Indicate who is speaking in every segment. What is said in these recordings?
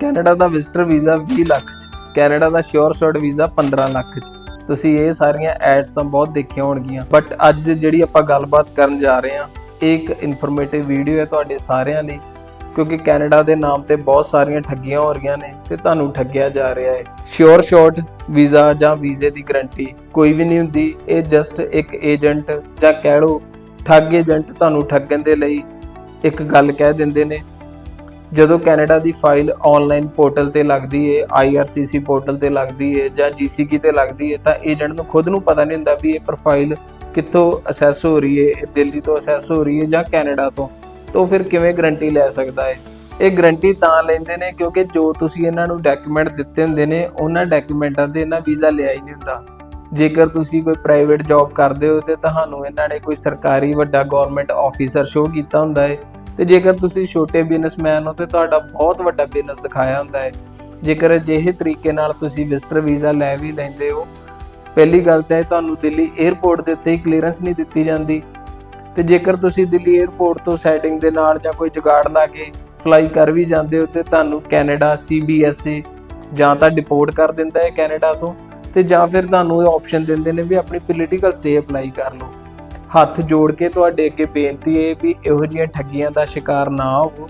Speaker 1: Canada ਦਾ visitor visa 20 lakh ਚ, Canada ਦਾ ਸ਼ੋਰ ਸ਼ਾਰਟ ਵੀਜ਼ਾ 15 ਲੱਖ ਚ। ਤੁਸੀਂ ਇਹ ਸਾਰੀਆਂ ਐਡਸ ਤਾਂ ਬਹੁਤ ਦੇਖੀਆਂ ਹੋਣਗੀਆਂ ਬਟ ਅੱਜ ਜਿਹੜੀ ਆਪਾਂ ਗੱਲਬਾਤ ਕਰਨ ਜਾ ਰਹੇ ਹਾਂ, ਇਹ ਇੱਕ ਇਨਫੋਰਮੇਟਿਵ ਵੀਡੀਓ ਹੈ ਤੁਹਾਡੇ ਸਾਰਿਆਂ ਲਈ, ਕਿਉਂਕਿ ਕੈਨੇਡਾ ਦੇ ਨਾਮ ਤੇ ਬਹੁਤ ਸਾਰੀਆਂ ਠੱਗੀਆਂ ਹੋ ਰਹੀਆਂ ਨੇ ਤੇ ਤੁਹਾਨੂੰ ਠੱਗਿਆ ਜਾ ਰਿਹਾ ਹੈ। ਸ਼ੋਰ ਸ਼ਾਰਟ ਵੀਜ਼ਾ ਜਾਂ ਵੀਜ਼ੇ ਦੀ ਗਾਰੰਟੀ ਕੋਈ ਵੀ ਨਹੀਂ ਹੁੰਦੀ, ਇਹ ਜਸਟ ਇੱਕ ਏਜੰਟ ਜਾਂ ਕਹਿ ਲਓ ਠੱਗ ਏਜੰਟ ਤੁਹਾਨੂੰ ਠੱਗਣ ਦੇ ਲਈ ਇੱਕ ਗੱਲ ਕਹਿ ਦਿੰਦੇ ਨੇ। ਜਦੋਂ ਕੈਨੇਡਾ ਦੀ ਫਾਈਲ ਆਨਲਾਈਨ ਪੋਰਟਲ ਤੇ ਲੱਗਦੀ ਏ IRCC ਪੋਰਟਲ ਤੇ ਲੱਗਦੀ ਏ ਜਾਂ GCK ਤੇ ਲੱਗਦੀ ਏ, ਤਾਂ ਏਜੰਟ ਨੂੰ ਖੁਦ ਨੂੰ ਪਤਾ ਨਹੀਂ ਹੁੰਦਾ ਵੀ ਇਹ ਪ੍ਰੋਫਾਈਲ ਕਿੱਥੋਂ ਅਸੈਸ ਹੋ ਰਹੀ ਏ, ਇਹ ਦਿੱਲੀ ਤੋਂ ਅਸੈਸ ਹੋ ਰਹੀ ਏ ਜਾਂ ਕੈਨੇਡਾ ਤੋਂ, ਤਾਂ ਫਿਰ ਕਿਵੇਂ ਗਰੰਟੀ ਲੈ ਸਕਦਾ ਏ? ਇਹ ਗਰੰਟੀ ਤਾਂ ਲੈਂਦੇ ਨੇ ਕਿਉਂਕਿ ਜੋ ਤੁਸੀਂ ਇਹਨਾਂ ਨੂੰ ਡਾਕੂਮੈਂਟ ਦਿੱਤੇ ਹੁੰਦੇ ਨੇ, ਉਹਨਾਂ ਡਾਕੂਮੈਂਟਾਂ ਤੇ ਇਹਨਾਂ ਵੀਜ਼ਾ ਲਿਆ ਹੀ ਨਹੀਂ ਹੁੰਦਾ। ਜੇਕਰ ਤੁਸੀਂ ਕੋਈ ਪ੍ਰਾਈਵੇਟ ਜੌਬ ਕਰਦੇ ਹੋ ਤੇ ਤੁਹਾਨੂੰ ਇਹਨਾਂ ਨੇ ਕੋਈ ਸਰਕਾਰੀ ਵੱਡਾ ਗਵਰਨਮੈਂਟ ਆਫੀਸਰ ਸ਼ੋਅ ਕੀਤਾ ਹੁੰਦਾ ਹੈ ਤੇ ਜੇਕਰ ਤੁਸੀਂ ਛੋਟੇ ਬਿਜ਼ਨਸਮੈਨ ਹੋ ਤੇ ਤੁਹਾਡਾ ਬਹੁਤ ਵੱਡਾ ਬਿਜ਼ਨਸ ਦਿਖਾਇਆ ਹੁੰਦਾ ਹੈ, ਜੇਕਰ ਅਜਿਹੇ ਤਰੀਕੇ ਨਾਲ ਤੁਸੀਂ ਵਿਜ਼ਟਰ ਵੀਜ਼ਾ ਲੈ ਵੀ ਲੈਂਦੇ ਹੋ, ਪਹਿਲੀ ਗੱਲ ਤਾਂ ਇਹ ਤੁਹਾਨੂੰ ਦਿੱਲੀ 에ਅਰਪੋਰਟ ਦੇ ਉੱਤੇ ਹੀ ਕਲੀਅਰੈਂਸ ਨਹੀਂ ਦਿੱਤੀ ਜਾਂਦੀ ਤੇ ਜੇਕਰ ਤੁਸੀਂ ਦਿੱਲੀ 에ਅਰਪੋਰਟ ਤੋਂ ਸੈਟਿੰਗ ਦੇ ਨਾਲ ਜਾਂ ਕੋਈ ਜੁਗਾੜ ਲਾ ਕੇ ਫਲਾਈ ਕਰ ਵੀ ਜਾਂਦੇ ਹੋ ਤੇ ਤੁਹਾਨੂੰ ਕੈਨੇਡਾ CBSA ਜਾਂ ਤਾਂ ਡਿਪੋਰਟ ਕਰ ਦਿੰਦਾ ਹੈ ਕੈਨੇਡਾ ਤੋਂ ਤੇ ਜਾਂ ਫਿਰ ਤੁਹਾਨੂੰ ਇਹ ਆਪਸ਼ਨ ਦਿੰਦੇ ਨੇ ਵੀ ਆਪਣੀ ਪੋਲੀਟੀਕਲ ਸਟੇ ਅਪਲਾਈ ਕਰ ਲਓ। ਹੱਥ ਜੋੜ ਕੇ ਤੁਹਾਡੇ ਅੱਗੇ ਬੇਨਤੀ ਹੈ ਵੀ ਇਹੋ ਜਿਹੀਆਂ ਠੱਗੀਆਂ ਦਾ ਸ਼ਿਕਾਰ ਨਾ ਹੋਵੋ।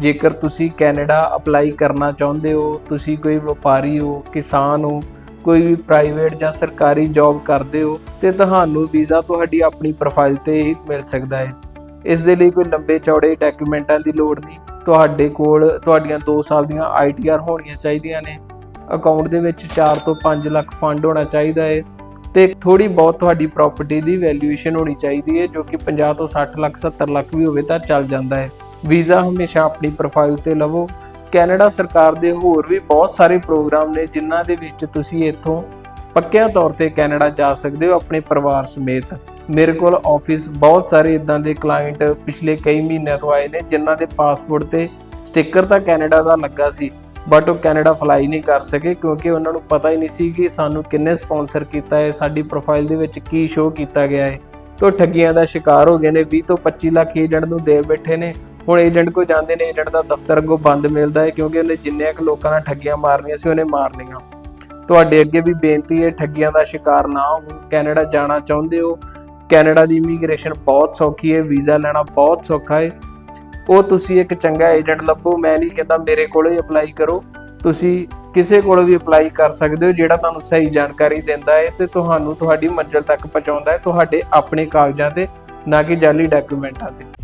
Speaker 1: ਜੇਕਰ ਤੁਸੀਂ ਕੈਨੇਡਾ ਅਪਲਾਈ ਕਰਨਾ ਚਾਹੁੰਦੇ ਹੋ, ਤੁਸੀਂ ਕੋਈ ਵਪਾਰੀ ਹੋ, ਕਿਸਾਨ ਹੋ, ਕੋਈ ਵੀ ਪ੍ਰਾਈਵੇਟ ਜਾਂ ਸਰਕਾਰੀ ਜੌਬ ਕਰਦੇ ਹੋ, ਤੇ ਤੁਹਾਨੂੰ ਵੀਜ਼ਾ ਤੁਹਾਡੀ ਆਪਣੀ ਪ੍ਰੋਫਾਈਲ ਤੇ ਹੀ ਮਿਲ ਸਕਦਾ ਹੈ। ਇਸ ਦੇ ਲਈ ਕੋਈ ਲੰਬੇ ਚੌੜੇ ਡਾਕੂਮੈਂਟਾਂ ਦੀ ਲੋੜ ਨਹੀਂ। ਤੁਹਾਡੇ ਕੋਲ ਤੁਹਾਡੀਆਂ 2 ਸਾਲ ਦੀਆਂ ITR ਹੋਣੀਆਂ ਚਾਹੀਦੀਆਂ ਨੇ। ਅਕਾਊਂਟ ਦੇ ਵਿੱਚ 4 ਤੋਂ 5 ਲੱਖ ਫੰਡ ਹੋਣਾ ਚਾਹੀਦਾ ਹੈ। ਤੇ ਥੋੜੀ ਬਹੁਤ ਤੁਹਾਡੀ ਪ੍ਰਾਪਰਟੀ ਦੀ ਵੈਲਿਊਏਸ਼ਨ ਹੋਣੀ ਚਾਹੀਦੀ ਹੈ, ਜੋ ਕਿ 50 ਤੋਂ 60 ਲੱਖ 70 ਲੱਖ ਵੀ ਹੋਵੇ ਤਾਂ ਚੱਲ ਜਾਂਦਾ ਹੈ। ਵੀਜ਼ਾ ਹਮੇਸ਼ਾ ਆਪਣੀ ਪ੍ਰੋਫਾਈਲ ਤੇ ਲਵੋ। ਕੈਨੇਡਾ ਸਰਕਾਰ ਦੇ ਹੋਰ ਵੀ ਬਹੁਤ ਸਾਰੇ ਪ੍ਰੋਗਰਾਮ ਨੇ, ਜਿਨ੍ਹਾਂ ਦੇ ਵਿੱਚ ਤੁਸੀਂ ਇੱਥੋਂ ਪੱਕਿਆਂ ਤੌਰ ਤੇ ਕੈਨੇਡਾ ਜਾ ਸਕਦੇ ਹੋ ਆਪਣੇ ਪਰਿਵਾਰ ਸਮੇਤ। ਮੇਰੇ ਕੋਲ ਆਫਿਸ ਬਹੁਤ ਸਾਰੇ ਇਦਾਂ ਦੇ ਕਲਾਇੰਟ ਪਿਛਲੇ ਕਈ ਮਹੀਨਿਆਂ ਤੋਂ ਆਏ ਨੇ, ਜਿਨ੍ਹਾਂ ਦੇ ਪਾਸਪੋਰਟ ਤੇ ਸਟicker ਤਾਂ ਕੈਨੇਡਾ ਦਾ ਲੱਗਾ ਸੀ। ਬਟ ਉਹ ਕੈਨੇਡਾ ਫਲਾਈ ਨਹੀਂ ਕਰ ਸਕੇ ਕਿਉਂਕਿ ਉਹਨਾਂ ਨੂੰ ਪਤਾ ਹੀ ਨਹੀਂ ਸੀ ਕਿ ਸਾਨੂੰ ਕਿੰਨੇ ਸਪਾਂਸਰ ਕੀਤਾ ਹੈ, ਸਾਡੀ ਪ੍ਰੋਫਾਈਲ ਦੇ ਵਿੱਚ ਕੀ ਸ਼ੋਅ ਕੀਤਾ ਗਿਆ ਹੈ। ਤੋਂ ਠੱਗੀਆਂ ਦਾ ਸ਼ਿਕਾਰ ਹੋ ਗਏ ਨੇ 20 ਤੋਂ 25 ਲੱਖ ਏਜੰਟ ਨੂੰ ਦੇ ਬੈਠੇ ਨੇ। ਹੁਣ ਏਜੰਟ ਕੋ ਜਾਂਦੇ ਨੇ ਏਜੰਟ ਦਾ ਦਫ਼ਤਰ ਅੱਗੋਂ ਬੰਦ ਮਿਲਦਾ ਹੈ ਕਿਉਂਕਿ ਉਹਨੇ ਜਿੰਨੇ ਕੁ ਲੋਕਾਂ ਨਾਲ ਠੱਗੀਆਂ ਮਾਰਨੀਆਂ ਸੀ, ਉਹਨੇ ਮਾਰਨੀਆਂ। ਤੁਹਾਡੇ ਅੱਗੇ ਵੀ ਬੇਨਤੀ ਹੈ, ਠੱਗੀਆਂ ਦਾ ਸ਼ਿਕਾਰ ਨਾ ਹੋਵੋ ਕੈਨੇਡਾ ਜਾਣਾ ਚਾਹੁੰਦੇ ਹੋ। ਕੈਨੇਡਾ ਦੀ ਇਮੀਗ੍ਰੇਸ਼ਨ ਬਹੁਤ ਸੌਖੀ ਹੈ, ਵੀਜ਼ਾ ਲੈਣਾ ਬਹੁਤ ਸੌਖਾ ਹੈ। ਉਹ ਤੁਸੀਂ ਇੱਕ ਚੰਗਾ ਏਜੰਟ ਲੱਭੋ, ਮੈਂ ਨਹੀਂ ਕਹਿੰਦਾ ਮੇਰੇ ਕੋਲੋਂ ਹੀ ਅਪਲਾਈ ਕਰੋ। ਤੁਸੀਂ ਕਿਸੇ ਕੋਲ ਵੀ ਅਪਲਾਈ ਕਰ ਸਕਦੇ ਹੋ, ਜਿਹੜਾ ਤੁਹਾਨੂੰ ਸਹੀ ਜਾਣਕਾਰੀ ਦਿੰਦਾ ਹੈ ਤੇ ਤੁਹਾਨੂੰ ਤੁਹਾਡੀ ਮੰਜ਼ਿਲ ਤੱਕ ਪਹੁੰਚਾਉਂਦਾ ਹੈ, ਤੁਹਾਡੇ ਆਪਣੇ ਕਾਗਜ਼ਾਂ ਤੇ, ਨਾ ਕਿ ਜਾਲੀ ਡਾਕੂਮੈਂਟਾਂ ਤੇ।